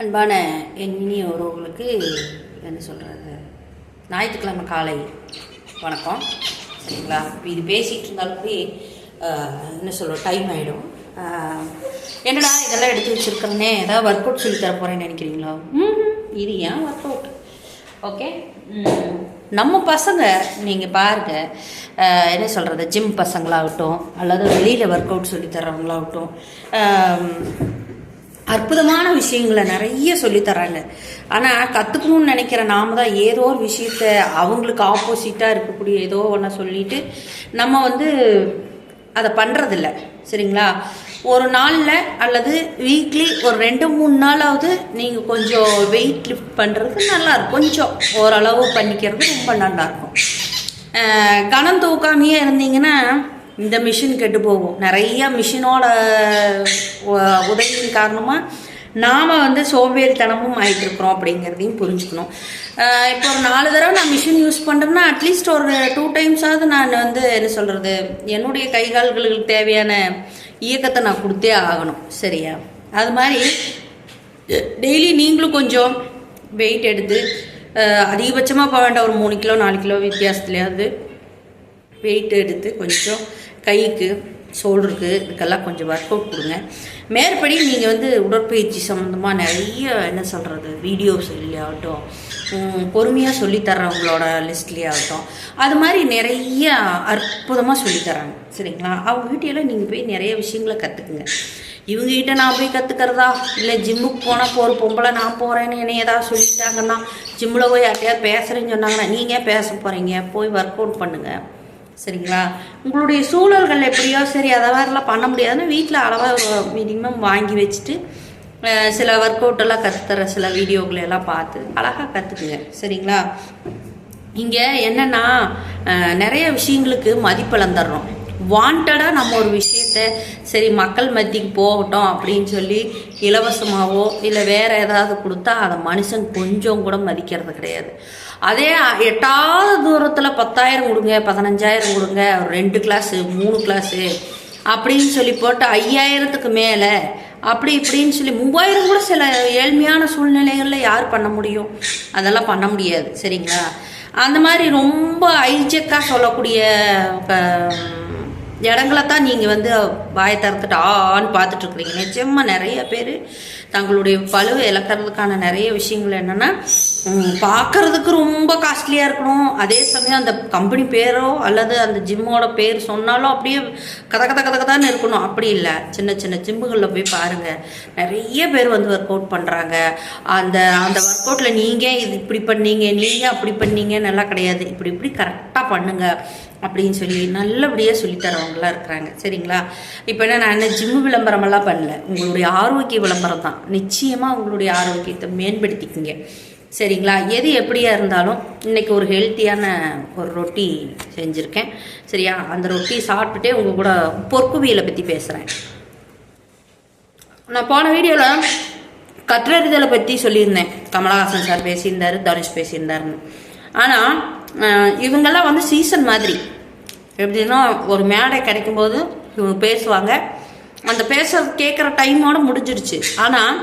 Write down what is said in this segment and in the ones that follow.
அன்பான என் இனிய உறவுகளுக்கு என்ன சொல்கிறது ஞாயிற்றுக்கிழமை காலை வணக்கம். சரிங்களா? இப்போ இது பேசிகிட்டு இருந்தாலுமே என்ன சொல்கிற டைம் ஆகிடும் என்னடா இதெல்லாம் எடுத்து வச்சுருக்கேன்னே ஏதாவது ஒர்க் அவுட் சொல்லி தர போகிறேன்னு நினைக்கிறீங்களா? ம் இது ஏன் ஒர்க் அவுட் ஓகே நம்ம பசங்க நீங்கள் பாருங்கள் என்ன சொல்கிறது ஜிம் பசங்களாகட்டும் அல்லது வெளியில் ஒர்க் அவுட் சொல்லி தர்றவங்களாகட்டும் அற்புதமான விஷயங்களை நிறைய சொல்லித் தராங்க ஆனால் கற்றுக்கணும்னு நினைக்கிற நாம தான் ஏதோ ஒரு விஷயத்த அவங்களுக்கு ஆப்போசிட்டாக இருக்கக்கூடிய ஏதோ ஒன்று சொல்லிட்டு நம்ம வந்து அதை பண்ணுறதில்ல சரிங்களா? ஒரு நாளில் அல்லது வீக்லி ஒரு ரெண்டு மூணு நாளாவது நீங்கள் கொஞ்சம் வெயிட் லிஃப்ட் பண்ணுறது நல்லா இருக்கும் கொஞ்சம் ஓரளவு பண்ணிக்கிறது ரொம்ப நல்லாயிருக்கும். கணம் தூக்காமையே இருந்தீங்கன்னா இந்த மிஷின் கெட்டு போகும். நிறைய மிஷினோட உ- காரணமாக நாம் வந்து சோம்பேறித்தனமும் ஆயிட்டு இருக்கிறோம் அப்படிங்கிறதையும் புரிஞ்சுக்கணும். இப்போ ஒரு நாலு தடவை நான் மிஷின் யூஸ் பண்ணுறேன்னா அட்லீஸ்ட் ஒரு டூ டைம்ஸாவது நான் வந்து என்ன சொல்கிறது என்னுடைய கை கால்களுக்கு தேவையான இயக்கத்தை நான் கொடுத்தே ஆகணும். சரியா? அது மாதிரி டெய்லி நீங்களும் கொஞ்சம் வெயிட் எடுத்து அதிகபட்சமாக போக வேண்டாம். ஒரு மூணு கிலோ நாலு கிலோ வித்தியாசத்துலையாவது வெயிட் எடுத்து கொஞ்சம் கைக்கு ஷோல்டருக்கு இதுக்கெல்லாம் கொஞ்சம் ஒர்க் அவுட் கொடுங்க. மேற்படி நீங்கள் வந்து உடற்பயிற்சி சம்மந்தமாக நிறைய என்ன சொல்கிறது வீடியோஸ் ஆகட்டும் பொறுமையாக சொல்லித்தர்றவங்களோட லிஸ்ட்லேயாகட்டும் அது மாதிரி நிறைய அற்புதமாக சொல்லித்தராங்க. சரிங்களா? அவங்க கிட்டேயெல்லாம் நீங்கள் போய் நிறைய விஷயங்களை கற்றுக்குங்க இவங்ககிட்ட நான் போய் கற்றுக்கிறதா இல்லை ஜிம்முக்கு போனால் ஒரு பொம்பளை நான் போகிறேன்னு என்னை ஏதாவது சொல்லிட்டாங்கன்னா ஜிம்மில் போய் யார்ட்டையாவது பேசுகிறேன்னு சொன்னாங்கன்னா நீங்கள் பேச போகிறீங்க போய் ஒர்க் அவுட் பண்ணுங்கள் சரிங்களா? உங்களுடைய சூழல்கள் எப்படியோ சரி அதை மாதிரிலாம் பண்ண முடியாதுன்னு வீட்டில் அளவாக மினிமம் வாங்கி வச்சுட்டு சில ஒர்க் அவுட் எல்லாம் கற்றுத்தர சில வீடியோக்களை எல்லாம் பார்த்து அழகாக கற்றுக்குங்க சரிங்களா? இங்கே என்னன்னா நிறைய விஷயங்களுக்கு மதிப்பெல்லாம் தர்றோம் வாண்டடாக நம்ம ஒரு விஷயம் விஷயத்த சரி மக்கள் மத்திக்கு போகட்டும் அப்படின்னு சொல்லி இலவசமாகவோ இல்லை வேறு ஏதாவது கொடுத்தா அதை மனுஷன் கொஞ்சம் கூட மதிக்கிறது கிடையாது. அதே எட்டாவது தூரத்தில் பத்தாயிரம் கொடுங்க பதினஞ்சாயிரம் கொடுங்க ரெண்டு கிளாஸு மூணு கிளாஸு அப்படின்னு சொல்லி போட்டு ஐயாயிரத்துக்கு மேலே அப்படி இப்படின்னு சொல்லி மூவாயிரம் கூட சில ஏழ்மையான சூழ்நிலைகளில் யார் பண்ண முடியும்? அதெல்லாம் பண்ண முடியாது சரிங்களா? அந்த மாதிரி ரொம்ப ஐஜெக்காக சொல்லக்கூடிய இடங்கள தான் நீங்கள் வந்து வாயை திறந்துட்டு ஆன்னு பார்த்துட்டு இருக்கிறீங்க. நிச்சயமாக நிறைய பேர் தங்களுடைய பழுவை இழக்கிறதுக்கான நிறைய விஷயங்கள் என்னென்னா பார்க்கறதுக்கு ரொம்ப காஸ்ட்லியாக இருக்கணும். அதே சமயம் அந்த கம்பெனி பேரோ அல்லது அந்த ஜிம்மோட பேர் சொன்னாலும் அப்படியே கத கத கத கதான்னு இருக்கணும். அப்படி இல்லை. சின்ன சின்ன ஜிம்முகளில் போய் பாருங்கள் நிறைய பேர் வந்து ஒர்க் அவுட் பண்ணுறாங்க அந்த அந்த ஒர்க் அவுட்டில் நீங்கள் இது இப்படி பண்ணீங்க நீங்கள் அப்படி பண்ணீங்கன்னு எல்லாம் கிடையாது. இப்படி இப்படி கரெக்டாக பண்ணுங்கள் அப்படின்னு சொல்லி நல்லபடியாக சொல்லித்தரவங்களாம் இருக்கிறாங்க. சரிங்களா? இப்போ என்ன நான் என்ன ஜிம்மு விளம்பரமெல்லாம் பண்ணல. உங்களுடைய ஆரோக்கிய விளம்பரம் தான். நிச்சயமாக உங்களுடைய ஆரோக்கியத்தை மேம்படுத்திக்கிங்க. சரிங்களா? எது எப்படியா இருந்தாலும் இன்றைக்கி ஒரு ஹெல்த்தியான ஒரு ரொட்டி செஞ்சுருக்கேன். சரியா? அந்த ரொட்டி சாப்பிட்டுட்டே உங்கள் கூட பொற்குவியலை பற்றி பேசுகிறேன் நான் போன வீடியோவில் கற்றறிதலை பற்றி சொல்லியிருந்தேன். கமலஹாசன் சார் பேசியிருந்தாரு தனுஷ் பேசியிருந்தாருன்னு. ஆனால் இவங்கெல்லாம் வந்து சீசன் மாதிரி. எப்படின்னா ஒரு மேடை கிடைக்கும்போது இவங்க பேசுவாங்க. அந்த பேச கேட்குற டைமோட முடிஞ்சிடுச்சு ஆனால்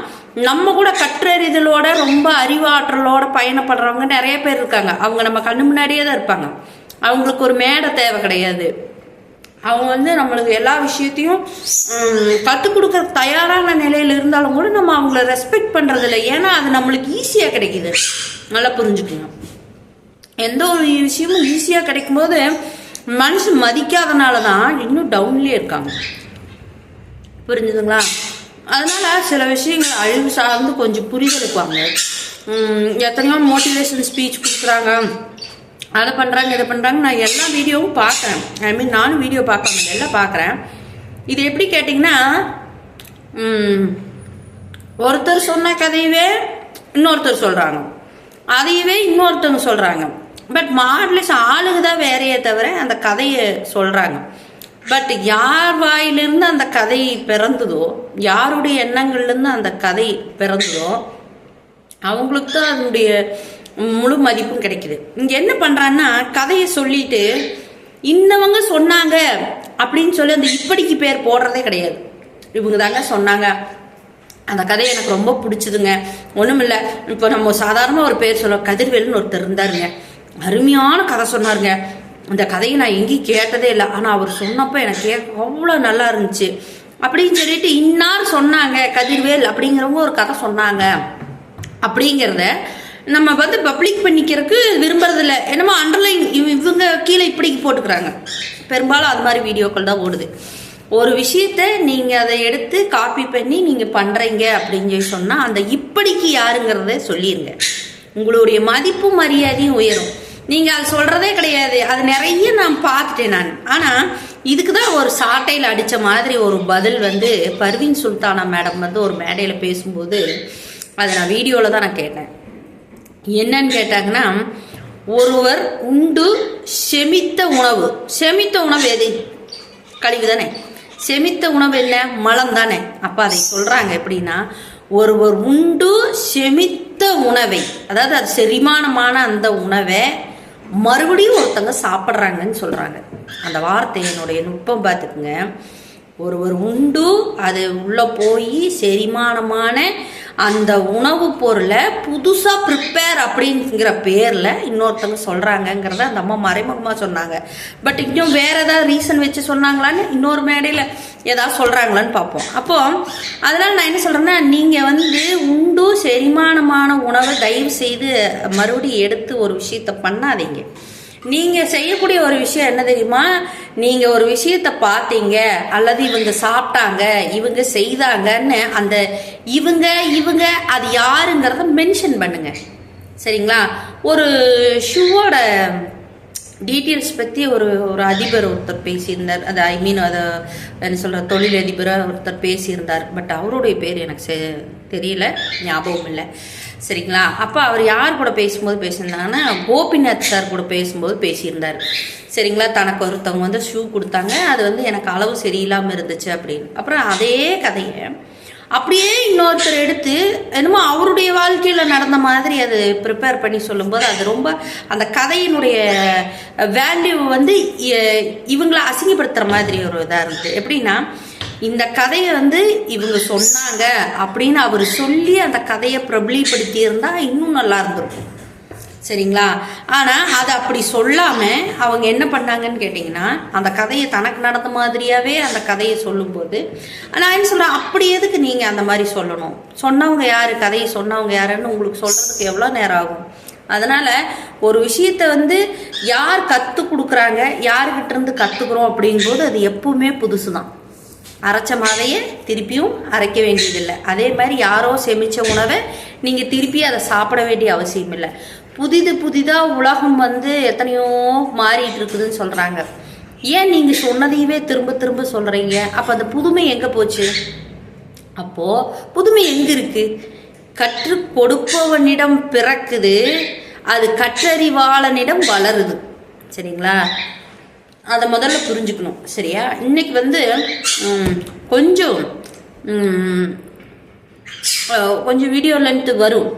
நம்ம கூட கற்றறிதலோட ரொம்ப அறிவாற்றலோட பயணப்படுறவங்க நிறைய பேர் இருக்காங்க. அவங்க நம்ம கண்ணு முன்னாடியே தான் இருப்பாங்க. அவங்களுக்கு ஒரு மேடை தேவை கிடையாது. அவங்க வந்து நம்மளுக்கு எல்லா விஷயத்தையும் கற்றுக் கொடுக்குற தயாரான நிலையில் இருந்தாலும் கூட நம்ம அவங்கள ரெஸ்பெக்ட் பண்ணுறதில்ல ஏன்னா அது நம்மளுக்கு ஈஸியாக கிடைக்குது. நல்லா புரிஞ்சுக்கணும் எந்த ஒரு விஷயமும் ஈஸியாக கிடைக்கும்போது மனுஷன் மதிக்காதனால தான் இன்னும் டவுன்லேயே இருக்காங்க. புரிஞ்சுதுங்களா? அதனால் சில விஷயங்கள் அழிவு சார்ந்து கொஞ்சம் புரிதலுக்குவாங்க உம், எத்தனையோ மோட்டிவேஷன் ஸ்பீச் கொடுக்குறாங்க. அதை பண்ணுறாங்க இதை பண்ணுறாங்க நான் எல்லா வீடியோவும் பார்க்குறேன். ஐ மீன் நானும் வீடியோ பார்க்காம எல்லாம் பார்க்குறேன். இது எப்படி கேட்டிங்கன்னா ஒருத்தர் சொன்ன கதையவே இன்னொருத்தர் சொல்கிறாங்க அதையவே இன்னொருத்தவங்க சொல்கிறாங்க பட் மாடலிஸ் ஆளுங்க தான் வேறையே தவிர அந்த கதையை சொல்கிறாங்க பட் யார் வாயிலிருந்து அந்த கதை பிறந்ததோ யாருடைய எண்ணங்கள்லேருந்து அந்த கதை பிறந்ததோ அவங்களுக்கு தான் அதனுடைய முழு மதிப்பும் கிடைக்குது. இங்கே என்ன பண்ணுறான்னா கதையை சொல்லிட்டு இன்னவங்க சொன்னாங்க அப்படின்னு சொல்லி அந்த இப்படிக்கு பேர் போடுறதே கிடையாது. இவங்க தாங்க சொன்னாங்க. அந்த கதை எனக்கு ரொம்ப பிடிச்சதுங்க. ஒன்றும் இல்லை இப்போ நம்ம சாதாரண ஒரு பேர் சொல்ல கதிர்வேல்னு ஒருத்தர் இருந்தாருங்க. அருமையான கதை சொன்னாருங்க. அந்த கதையை நான் எங்கேயும் கேட்டதே இல்லை. ஆனால் அவர் சொன்னப்போ எனக்கு கேட்க அவ்வளோ நல்லா இருந்துச்சு. அப்படின்னு சொல்லிட்டு இன்னார் சொன்னாங்க கதிர்வேல் அப்படிங்கிறவங்க ஒரு கதை சொன்னாங்க. அப்படிங்கிறத நம்ம வந்து பப்ளிக் பண்ணிக்கிறதுக்கு விரும்புறதில்ல. என்னமோ அண்டர்லைன் இவங்க கீழே இப்படி போட்டுக்கிறாங்க. பெரும்பாலும் அது மாதிரி வீடியோக்கள் தான் ஓடுது. ஒரு விஷயத்த நீங்கள் அதை எடுத்து காப்பி பண்ணி நீங்கள் பண்ணுறீங்க அப்படின்னு சொல்லி சொன்னால் அந்த இப்படிக்கு யாருங்கிறத சொல்லிடுங்க உங்களுடைய மதிப்பும் மரியாதையும் உயரும். நீங்கள் அது சொல்கிறதே கிடையாது. அது நிறைய நான் பார்த்துட்டேன் நான். ஆனால் இதுக்கு தான் ஒரு சாட்டையில் அடித்த மாதிரி ஒரு பதில் வந்து பர்வீன் சுல்தானா மேடம் வந்து ஒரு மேடையில் பேசும்போது அதை நான் வீடியோவில் தான் நான் கேட்டேன். என்னன்னு கேட்டாங்கன்னா ஒருவர் உண்டு செமித்த உணவு. செமித்த உணவு எது? கழிவு தானே. செமித்த உணவு என்ன? மலம் தானே. அப்போ அதை சொல்கிறாங்க எப்படின்னா ஒருவர் உண்டு செமித்த உணவை அதாவது அது செரிமானமான அந்த உணவை மறுபடியும் ஒருத்தங்க சாப்பிட்றாங்கன்னு சொல்கிறாங்க அந்த வார்த்தை என்னுடைய நுட்பம் பார்த்துக்குங்க. ஒருவர் உண்டு அது உள்ளே போய் செரிமானமான அந்த உணவுப் பொருளை புதுசாக ப்ரிப்பேர் அப்படிங்கிற பேரில் இன்னொருத்தவங்க சொல்கிறாங்கங்கிறத அந்த அம்மா மறைமுகமாக சொன்னாங்க. பட் இன்னும் வேறு ஏதாவது ரீசன் வச்சு சொன்னாங்களான்னு இன்னொரு மேடையில் ஏதாவது சொல்கிறாங்களான்னு பார்ப்போம். அப்போது அதனால் நான் என்ன சொல்கிறேன்னா நீங்கள் வந்து உண்டு செரிமானமான உணவை தயவு செய்து மறுபடியும் எடுத்து ஒரு விஷயத்த பண்ணாதீங்க. நீங்கள் செய்யக்கூடிய ஒரு விஷயம் என்ன தெரியுமா? நீங்கள் ஒரு விஷயத்த பார்த்தீங்க அல்லது இவங்க சாப்பிட்டாங்க இவங்க செய்தாங்கன்னு அந்த இவங்க இவங்க அது யாருங்கிறத மென்ஷன் பண்ணுங்க. சரிங்களா? ஒரு ஷூவோட டீட்டெயில்ஸ் பற்றி ஒரு ஒரு அதிபர் ஒருத்தர் பேசியிருந்தார். அது ஐ மீன் அதை என்ன சொல்கிற தொழில் அதிபராக ஒருத்தர் பேசியிருந்தார். பட் அவருடைய பேர் எனக்கு செ தெரியல. ஞாபகம் இல்லை. சரிங்களா? அப்போ அவர் யார் கூட பேசும்போது பேசியிருந்தாங்கன்னா கோபிநாத் சார் கூட பேசும்போது பேசியிருந்தார். சரிங்களா? தனக்கு ஒருத்தவங்க வந்து ஷூ கொடுத்தாங்க. அது வந்து எனக்கு அளவு சரியில்லாமல் இருந்துச்சு அப்படின்னு. அப்புறம் அதே கதையை அப்படியே இன்னொருத்தர் எடுத்து வாழ்க்கையில் நடந்த மாதிரி அது ப்ரிப்பேர் பண்ணி சொல்லும்போது அது ரொம்ப அந்த கதையினுடைய வேல்யூ வந்து இவங்களை அசிங்கப்படுத்துகிற மாதிரி ஒரு இதாக இருந்தது. எப்படின்னா இந்த கதையை வந்து இவங்க சொன்னாங்க அப்படின்னு அவர் சொல்லி அந்த கதையை பிரபலிப்படுத்தி இருந்தால் இன்னும் நல்லா இருந்திருக்கும். சரிங்களா? ஆனால் அதை அப்படி சொல்லாமல் அவங்க என்ன பண்ணாங்கன்னு கேட்டிங்கன்னா அந்த கதையை தனக்கு நடந்த மாதிரியாகவே அந்த கதையை சொல்லும்போது நான் என்ன சொல்கிறேன் அப்படி எதுக்கு நீங்கள் அந்த மாதிரி சொல்லணும்? சொன்னவங்க யார்? கதையை சொன்னவங்க யாருன்னு உங்களுக்கு சொல்கிறதுக்கு எவ்வளோ நேரம் ஆகும்? அதனால் ஒரு விஷயத்த வந்து யார் கற்றுக் கொடுக்குறாங்க யாருக்கிட்டேருந்து கற்றுக்குறோம் அப்படிங்கும்போது அது எப்பவுமே புதுசு தான் அரைச்ச மாவையே திருப்பியும் அரைக்க வேண்டியதில்லை. அதே மாதிரி யாரோ செமிச்ச உணவை நீங்கள் திருப்பி அதை சாப்பிட வேண்டிய அவசியம் இல்லை புதிது புதிதாக உலகம் வந்து எத்தனையோ மாறிட்டு இருக்குதுன்னு சொல்கிறாங்க ஏன் நீங்கள் சொன்னதையவே திரும்ப திரும்ப சொல்கிறீங்க அப்போ அந்த புதுமை எங்கே போச்சு? அப்போது புதுமை எங்கே இருக்குது கற்று கொடுப்பவனிடம் பிறக்குது அது கற்றறிவாளனிடம் வளருது. சரிங்களா? அதை முதல்ல புரிஞ்சுக்கணும். சரியா? இன்னைக்கு வந்து கொஞ்சம் கொஞ்சம் வீடியோ லென்த்து வரும்.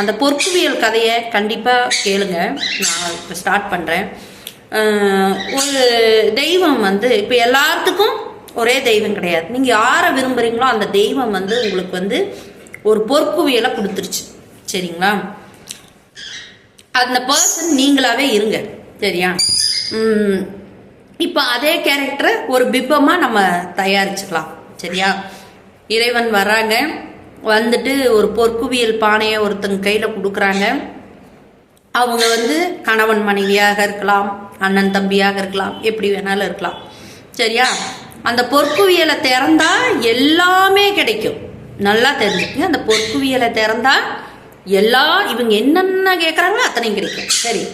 அந்த பொறுப்புவியல் கதையை கண்டிப்பாக கேளுங்க. நான் இப்போ ஸ்டார்ட் பண்ணுறேன் ஒரு தெய்வம் வந்து இப்போ எல்லாத்துக்கும் ஒரே தெய்வம் கிடையாது. நீங்கள் யாரை விரும்புகிறீங்களோ அந்த தெய்வம் வந்து உங்களுக்கு வந்து ஒரு பொறுப்புவியலை கொடுத்துருச்சு. சரிங்களா? அந்த பர்சன் நீங்களாவே இருங்க. சரியா? இப்போ அதே கேரக்டரை ஒரு பிம்பமாக நம்ம தயாரிச்சுக்கலாம். சரியா? இறைவன் வராங்க. வந்துட்டு ஒரு பொற்குவியல் பானையை ஒருத்தங்க கையில் கொடுக்குறாங்க. அவங்க வந்து கணவன் மனைவியாக இருக்கலாம் அண்ணன் தம்பியாக இருக்கலாம் எப்படி வேணாலும் இருக்கலாம். சரியா? அந்த பொற்குவியலை திறந்தா எல்லாமே கிடைக்கும். நல்லா தெரிஞ்சுக்கங்க. அந்த பொற்குவியலை திறந்தா எல்லா இவங்க என்னென்ன கேட்குறாங்களோ அத்தனையும் கிடைக்கும். சரி.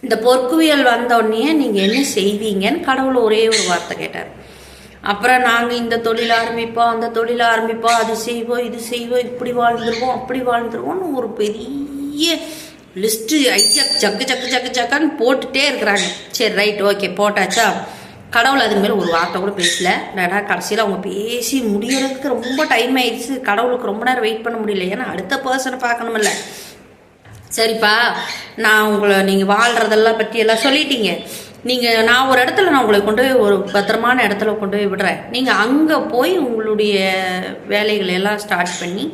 இந்த பொற்குவியல் வந்தோடனே நீங்கள் என்ன செய்வீங்கன்னு கடவுள் ஒரே ஒரு வார்த்தை கேட்டார். அப்புறம் நாங்கள் இந்த தொழில் ஆரம்பிப்போம் அந்த தொழில் ஆரம்பிப்போம் அது செய்வோம் இது செய்வோம் இப்படி வாழ்ந்துருவோம் அப்படி வாழ்ந்துருவோம்னு ஒரு பெரிய லிஸ்ட்டு ஐயா ஜக்கு ஜக்கு ஜக்கு ஜக்கான்னு போட்டுகிட்டே இருக்கிறாங்க. சரி ரைட் ஓகே போட்டாச்சா? கடவுள் அதுமாரி மேலே ஒரு வார்த்தை கூட பேசல. ஏன்னா கடைசியில் அவங்க பேசி முடியறதுக்கு ரொம்ப டைம் ஆயிடுச்சு. கடவுளுக்கு ரொம்ப நேரம் வெயிட் பண்ண முடியல. ஏன்னா அடுத்த பர்சனை பார்க்கணுமில்ல சரிப்பா நான் உங்களை நீங்கள் வாழ்கிறதெல்லாம் பற்றி எல்லாம் சொல்லிட்டீங்க. நீங்கள் நான் ஒரு இடத்துல நான் உங்களை கொண்டு போய் ஒரு பத்திரமான இடத்துல கொண்டு போய் விடுறேன். நீங்கள் அங்கே போய் உங்களுடைய வேலைகளை எல்லாம் ஸ்டார்ட் பண்ணி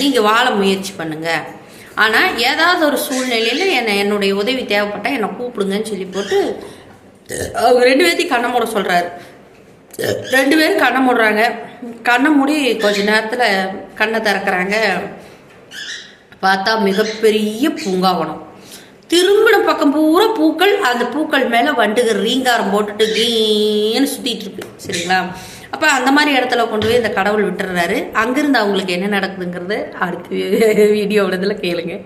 நீங்கள் வாழ முயற்சி பண்ணுங்கள் ஆனால் ஏதாவது ஒரு சூழ்நிலையில் என்னை என்னுடைய உதவி தேவைப்பட்டால் என்னை கூப்பிடுங்கன்னு சொல்லி போட்டு அவங்க ரெண்டு பேர்த்தையும் கண்ணை மூட சொல்கிறாரு ரெண்டு பேரும் கண்ணை மூடுறாங்க. கண்ணை மூடி கொஞ்ச நேரத்தில் கண்ணை திறக்கிறாங்க. பார்த்தா மிகப்பெரிய பூங்காவனம் திரும்பின பக்கம் பூரா பூக்கள் அந்த பூக்கள் மேலே வண்டுகள் ரீங்காரம் போட்டுட்டு கீன்னு சுற்றிட்டு இருக்கு. சரிங்களா? அப்போ அந்த மாதிரி இடத்துல கொண்டு போய் இந்த கடவுள் விட்டுறாரு. அங்கேருந்து அவங்களுக்கு என்ன நடக்குதுங்கிறது அடுத்த வீடியோவில் இதில் கேளுங்க.